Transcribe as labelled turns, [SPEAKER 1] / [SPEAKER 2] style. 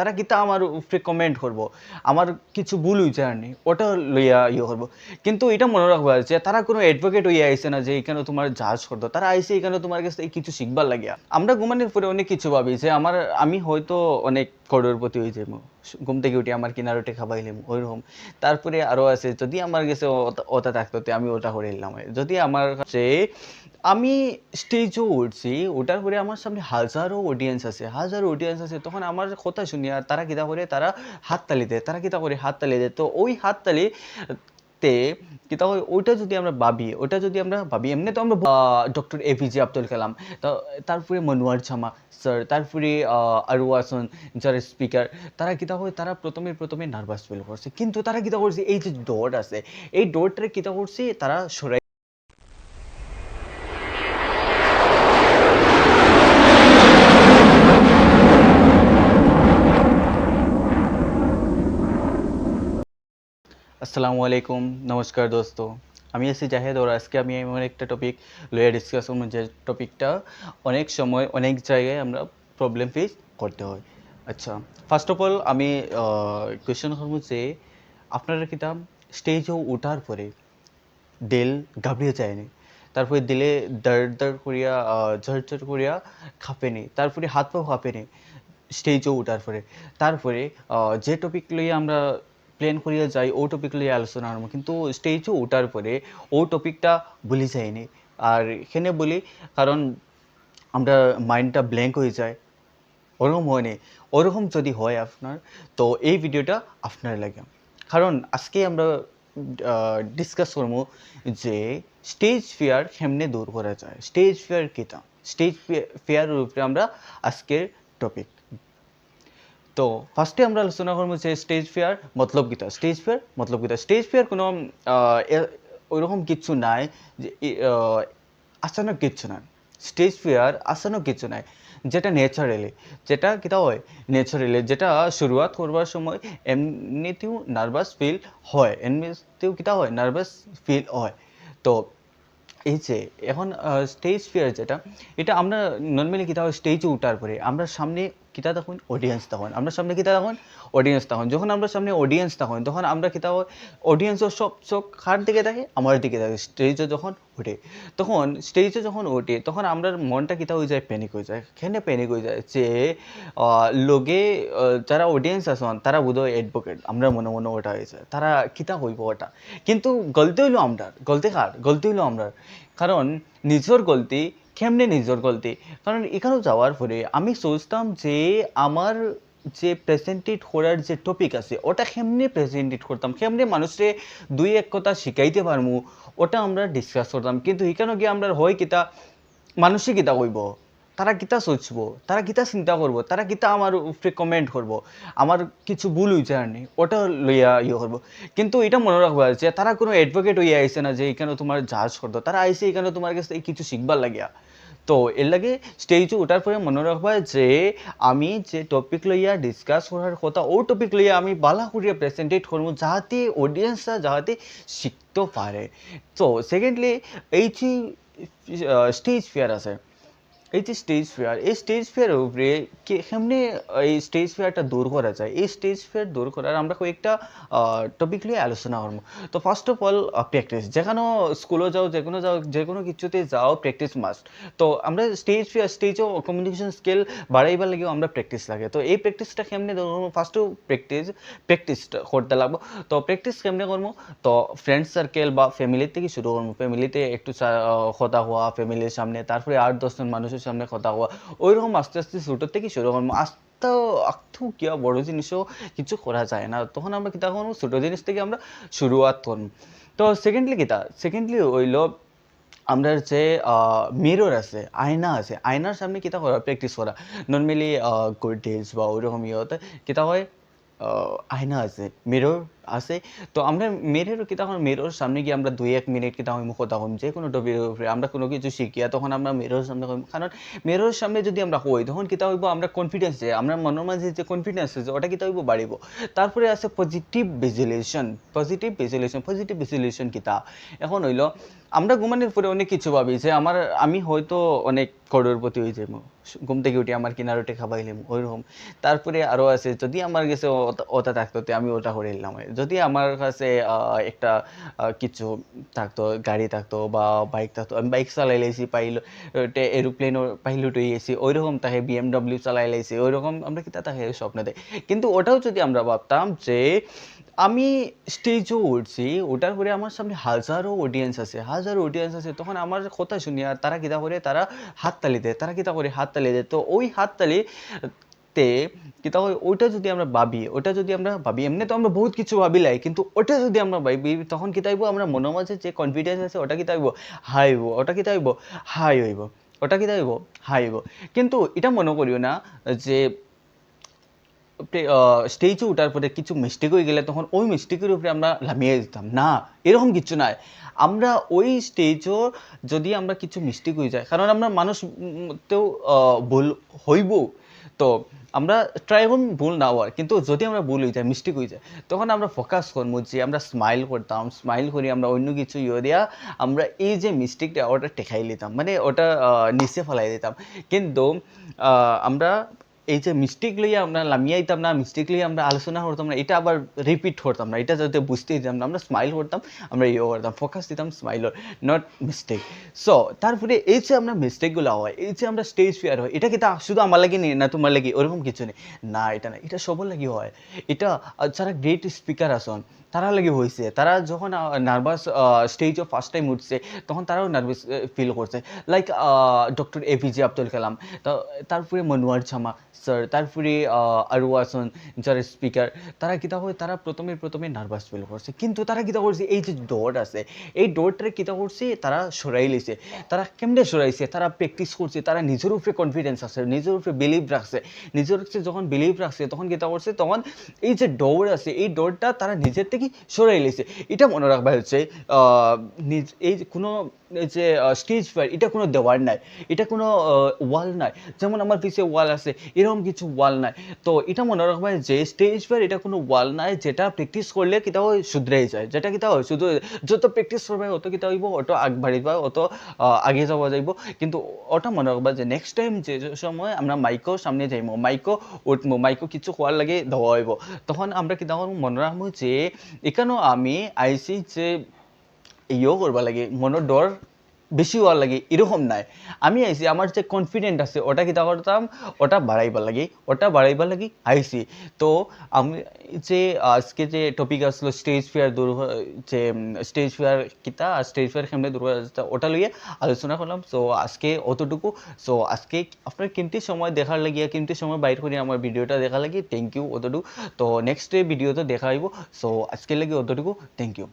[SPEAKER 1] তারা কিতা আমার উপরে কমেন্ট করব। আমার কিছু ভুল হয়েছে আর নেই, ওটা লইয়া ইয়ে করব। কিন্তু এটা মনে রাখবা যে তারা কোনো অ্যাডভোকেট হইয়া আইসে না যে এখানে তোমার জাজ করতো, তারা আইসে এখানে তোমার কাছে কিছু শিখবার লাগিয়া। আমরা ঘুমানোর পরে অনেক কিছু ভাবি যে আমার, আমি হয়তো অনেক করোড়পতি হয়ে যাব ঘুম থেকে উঠে আমার কিনারোটে খাবাইলাম ওইরকম তারপরে আরও আছে, যদি আমার কাছে ওটা- থাকতো আমি ওটা করে নিলাম যদি আমার কাছে, আমি স্টেজও উঠছি ওটার পরে আমার সামনে হাজারো অডিয়েন্স আছে হাজারো অডিয়েন্স আছে। তখন আমার কথা শুনি আর তারা কিতা করে তারা হাততালি দেয় তারা কিতা করে হাততালি দেয় তো ওই হাততালি তে কি তাহলে ওইটা যদি আমরা ভাবি, ওইটা যদি আমরা ভাবি এমনি তো আমরা ডক্টর এপিজে আব্দুল কালাম, তো, তারপরে মনোয়ার ঝামা স্যার তারপরে আরও আসন যারা স্পিকার তারা কিতা হয় তারা প্রথমে প্রথমে নার্ভাস ফিল করছে, কিন্তু তারা কিতা করছে এই যে ডট আছে, এই ডটটা কিতা করছে তারা সরাই আসসালামু আলাইকুম, নমস্কার দোস্ত। আমি আছি জাহেদ ওর আজকে আমি এমন একটা টপিক লইয়া ডিসকাস করব যে টপিকটা অনেক সময় অনেক জায়গায় আমরা প্রবলেম ফেস করতে হয়। আচ্ছা ফার্স্ট অফ অল আমি কোয়েশ্চেন করব যে আপনারা কিতাম স্টেজে ওঠার পরে দিল ঘাবড়িয়ে যায়নি তারপরে দিলে দাঁড় দাঁড় করিয়া ঝড় করিয়া কাঁপেনি তারপরে হাত পা কাঁপেনি স্টেজে ওঠার পরে। তারপরে যে টপিক লইয়া আমরা প্ল্যান করিয়া যাই ও টপিক লইয়া আলোচনা করব কিন্তু স্টেজে ওঠার পরে ও টপিকটা ভুলে যায়নি আর এখানে বলি, কারণ আমরা মাইন্ডটা ব্ল্যাঙ্ক হয়ে যায়। ওরকম হয়নি। ওরকম যদি হয় আপনার, তো এই ভিডিওটা আপনার লাগে। কারণ আজকে আমরা ডিসকাস করব যে স্টেজ ফিয়ার কেমনে দূর করা যায়? স্টেজ ফিয়ার কিতা স্টেজ ফিয়ারের উপরে আমরা আজকের টপিক তো ফার্স্টে আমরা আলোচনা করব যে স্টেজ ফেয়ার মতলব কিতা স্টেজ ফেয়ার মতলব কিতা স্টেজ ফেয়ার কোনো ওইরকম কিচ্ছু নাই যে আচানক কিচ্ছু নাই। স্টেজ ফেয়ার আচানক কিচ্ছু নাই। যেটা ন্যাচারালি যেটা কিতা হয়? ন্যাচারালি যেটা শুরুয়াত করবার সময় এমনিতেও নার্ভাস ফিল হয়। এমনিতেও কিতা হয়? নার্ভাস ফিল হয়। তো এই যে, এখন স্টেজ ফিয়ার যেটা, এটা আমরা নর্মালি কিতা হয়? স্টেজে উঠার পরে আমরা সামনে কিতা তখন অডিয়েন্স তখন। আমরা সামনে কিতা তখন অডিয়েন্স তখন। যখন আমরা সামনে অডিয়েন্স তখন তখন আমরা কিতা হয় অডিয়েন্সও সব চোখ কার দিকে থাকে আমার দিকে থাকে স্টেজে যখন ওঠে, তখন স্টেজে যখন ওঠে, তখন আমরা মনটা কিতা হয়ে যায় প্যানিক হয়ে যায়। কেন প্যানিক হয়ে যায়? যে লোকে যারা অডিয়েন্স আসন তারা বোধহয় অ্যাডভোকেট আমরা মনে মনে ওটা হয়েছে তারা কিতা হইব ওটা। কিন্তু গলতি হইল আমরা গলতি কার? গলতি হইল আমরা কারণ, নিজের গলতি কেমনে নিজের গলতি কারণ এখানেও যাওয়ার পরে আমি সোচতাম যে আমার যে প্রেজেন্টেড করার যে টপিক আছে, ওটা কেমনে প্রেজেন্টেড করতাম? কেমনে মানুষে দুই এক কথা শিখাইতে পারমু? ওটা আমরা ডিসকাস করতাম। কিন্তু এখানে গিয়ে আমরা হয় কিতা? মানুষে কিতা কইব? তারা কিতা সোচবো? তারা কিতা চিন্তা করব? তারা কিতা আমার উপরে কমেন্ট করব? আমার কিছু ভুল হয়েছে আর নেই ওটা লইয়া ইয়ে করব। কিন্তু এটা মনে রাখবা যে তারা কোনো অ্যাডভোকেট হইয়া আইসে না যে এখানে তোমার জাজ করতো। তারা আইসে এখানে তোমার কাছে কিছু শিখবার লাগিয়া। তো এর লাগে স্টেজে ওঠার পরে মনে রাখবা যে আমি যে টপিক লইয়া ডিসকাস করার কথা ও টপিক লইয়া আমি বালা করিয়া প্রেজেন্টেট করব যাহাতে অডিয়েন্সরা যাহাতে শিখতে পারে তো সেকেন্ডলি এই যে স্টেজ ফিয়ার আছে। এই যে স্টেজ ফেয়ার এই স্টেজ ফেয়ারের উপরে কে, কেমনে এই স্টেজ ফেয়ারটা দূর করা যায়? এই স্টেজ ফেয়ার দূর করার আমরা কয়েকটা টপিক নিয়ে আলোচনা করব। তো ফার্স্ট অফ অল প্র্যাকটিস যেখানেও স্কুলে যাও যে কোনো যাও যে কোনো কিছুতে যাও প্র্যাকটিস মাস্ট তো আমরা স্টেজ ফেয়ার স্টেজও কমিউনিকেশন স্কিল বাড়াইবার লাগেও আমরা প্র্যাকটিস লাগে। তো এই প্র্যাকটিসটা কেমনে ধরবো ফার্স্ট প্র্যাকটিস প্র্যাকটিসটা করতে লাগবো। তো প্র্যাকটিস কেমনে করব? তো ফ্রেন্ড সার্কেল বা ফ্যামিলির থেকে শুরু করব। ফ্যামিলিতে একটু কথা হওয়া ফ্যামিলির সামনে। তারপরে আট দশজন মানুষের সামনে কথা হওয়া ওইরকম আস্তে আস্তে ছোটোর থেকে শুরু করব আস্তে আত্মু কিয়া বড় জিনিসও কিছু করা যায় না। তখন আমরা কিতা করব ছোটো জিনিস থেকে আমরা শুরুয়াত করব তো সেকেন্ডলি কিতা? সেকেন্ডলি হইল আমরা যে মিরর আছে আয়না আছে। আয়নার সামনে কিতা করা প্র্যাকটিস করা নর্মালি গোডেজ বা ওইরকম ইয়ে হতে কিতা হয় আয়না আছে মিরর আছে। তো আমরা মিরর কিতা হয় মিরর সামনে গিয়ে আমরা দুই এক মিনিট কিতা হয় মুখ তখন যে কোনো টপিকের উপরে আমরা কোনো কিছু শিখিয়া তখন আমরা মিরর সামনে কইম। কারণ মিরর সামনে যদি আমরা হই, তখন কিতা হইব আমরা কনফিডেন্স যে, আমরা মনের মাঝে যে কনফিডেন্স আছে ওটা কিতা হইব বাড়িব। তারপরে আছে positive visualisation positive visualisation positive visualisation কিতা এখন হইল, আমরা ঘুমানোর পরে অনেক কিছু ভাবি যে, আমার, আমি হয়তো অনেক করোড়পতি হয়ে যাব ঘুম থেকে উঠে আমার কিনা রুটি খাবাইলাম ওইরকম। তারপরে আরও আছে, যদি আমার কাছে ওটা- থাকতো, তে আমি ওটা করে নিলাম। যদি আমার কাছে একটা কিছু থাকতো, গাড়ি থাকতো বা বাইক থাকতো, আমি বাইক চালাই লাইছি, পাইলো এরোপ্লেন পাইলট হয়ে গেছি ওইরকম তাকে বিএমডব্লিউ চালাই লাইছি, ওইরকম আমরা কিতা কি তাকে স্বপ্নতে কিন্তু ওটাও যদি আমরা ভাবতাম যে, আমি স্টেজও উঠছি, ওটার পরে আমার সামনে হাজারো অডিয়েন্স আছে, হাজারো অডিয়েন্স আছে, তখন আমার কথা শুনি আর তারা কিতা করে, তারা হাততালি দেয়, তারা কিতা করে হাততালি দেয়, তো ওই হাততালি তে হয় ওইটা যদি আমরা ভাবি ওটা যদি আমরা ভাবি, এমনি তো আমরা বহুত কিছু ভাবিলাই কিন্তু ওটা যদি আমরা ভাবি, তখন কি তাইব? আমরা মনের মাঝে যে কনফিডেন্স আছে, ওটা কি তাইব? হাই হইব। ওটা কি তাইব? হাই হইব। ওটা কি তাইব? হাই হইব। কিন্তু এটা মনে করিও না যে স্টেজে ওঠার পরে কিছু মিস্টেক হয়ে গেলে তখন ওই মিস্টেকের উপরে আমরা লামিয়ে দিতাম। না, এরকম কিছু নাই। আমরা ওই স্টেজও যদি আমরা কিছু মিস্টেক হয়ে যায়, কারণ আমরা মানুষ তেও ভুল হইব। তো আমরা ট্রাই ভুল না হওয়ার। কিন্তু যদি আমরা ভুল হয়ে যায় মিস্টেক হয়ে যায়, তখন আমরা ফোকাস করব যে আমরা স্মাইল করতাম স্মাইল করি আমরা অন্য কিছু ইয়ে দেওয়া আমরা এই যে মিস্টেকটা ওটা টেকাই নিতাম মানে ওটা নিচে ফেলাই দিতাম। কিন্তু আমরা এই যে মিস্টেক লইয়া আমরা লামিয়াইতাম না মিস্টেক লইয়া আমরা আলোচনা করতাম না, এটা আবার রিপিট করতাম না। এটা যাতে বুঝতে দিতাম না, আমরা স্মাইল করতাম, আমরা ইয়ে করতাম ফোকাস দিতাম স্মাইলর নট মিস্টেক সো তারপরে এই যে আমরা মিস্টেকগুলো হয়, এই যে আমরা স্টেজ ফিয়ার হয়, এটা কি তা শুধু আমার লাগে নেই না তোমার লাগে? ওরকম কিছু নেই না, এটা না, এটা সবার লাগে হয়। এটা যারা গ্রেট স্পিকার আসন তারা লাগে হয়েছে তারা যখন নার্ভাস স্টেজে ফার্স্ট টাইম উঠছে, তখন তারাও নার্ভাস ফিল করছে। Like doctor APJ Abdul Kalam তারপরে মনোয়ার ঝামা স্যার তারপরে আরও আসন যারা স্পিকার তারা কিতা হয় তারা প্রথমে প্রথমে নার্ভাস ফিল করছে। কিন্তু তারা কিতা করছে, এই যে ডোর আছে, এই ডোরটারে কিতা করছে, তারা সরাই লিছে। তারা কেমনে সরাইছে, তারা প্র্যাকটিস করছে, তারা নিজের উপরে কনফিডেন্স আছে, নিজের উপরে বিলিভ রাখছে। নিজের উপরে যখন বিলিভ রাখছে, তখন কিতা করছে, তখন এই যে ডোর আছে, এই ডোরটা তারা নিজের থেকে সরাই লিছে এটা মনে রাখবা হচ্ছে নিজ- এই কোনো যে স্টেজ ফায়ার এটা কোনো দেওয়ার নাই। এটা কোনো ওয়াল নাই। যেমন আমার পিছিয়ে ওয়াল আছে, এরকম কিছু ওয়াল নাই। তো এটা মনে রাখবা যে স্টেজ ফায়ার এটা কোনো ওয়াল নাই, যেটা প্র্যাকটিস করলে কিতা হয় শুধরাই যায়। যেটা কিতা হয় শুধু, যত প্র্যাকটিস করবে, অত কিতা হইব, অত আগ বাড়িবা, অত আগে যাওয়া যাইব। কিন্তু ওটা মনে রাখবা যে নেক্সট টাইম যে সময় আমরা মাইকো সামনে যাইব মাইকো উঠবো মাইকো কিছু হওয়ার লাগে দেওয়া হইব। তখন আমরা কিতা মনে রাখব যে এখানেও আমি আইসি যে ইয়ো করবা লাগে মনৰ ডর বেশি হওয়ার লাগে, এরকম নাই। আমি আইসি আমার যে কনফিডেন্ট আছে, ওটা কিতা করতাম ওটা বাড়াইবার লাগে, ওটা বাড়াইবার লাগে আইসি তো আমি যে আজকে যে টপিক আসলো স্টেজ ফিয়ার দূর যে স্টেজ ফিয়ার কিতা স্টেজ ফিয়ার কেমনে দূর ওটা লইয়ে আলোচনা করলাম। সো আজকে অতটুকু। সো আজকে আপনার কিমতি সময় দেখার লাগিয়া কিমতি সময় বাইর করে আমার ভিডিওটা দেখা লাগি। থ্যাংক ইউ অতটুকু। তো নেক্সট ভিডিওতে দেখা হইব। সো আজকে লাগে অতটুকু। Thank you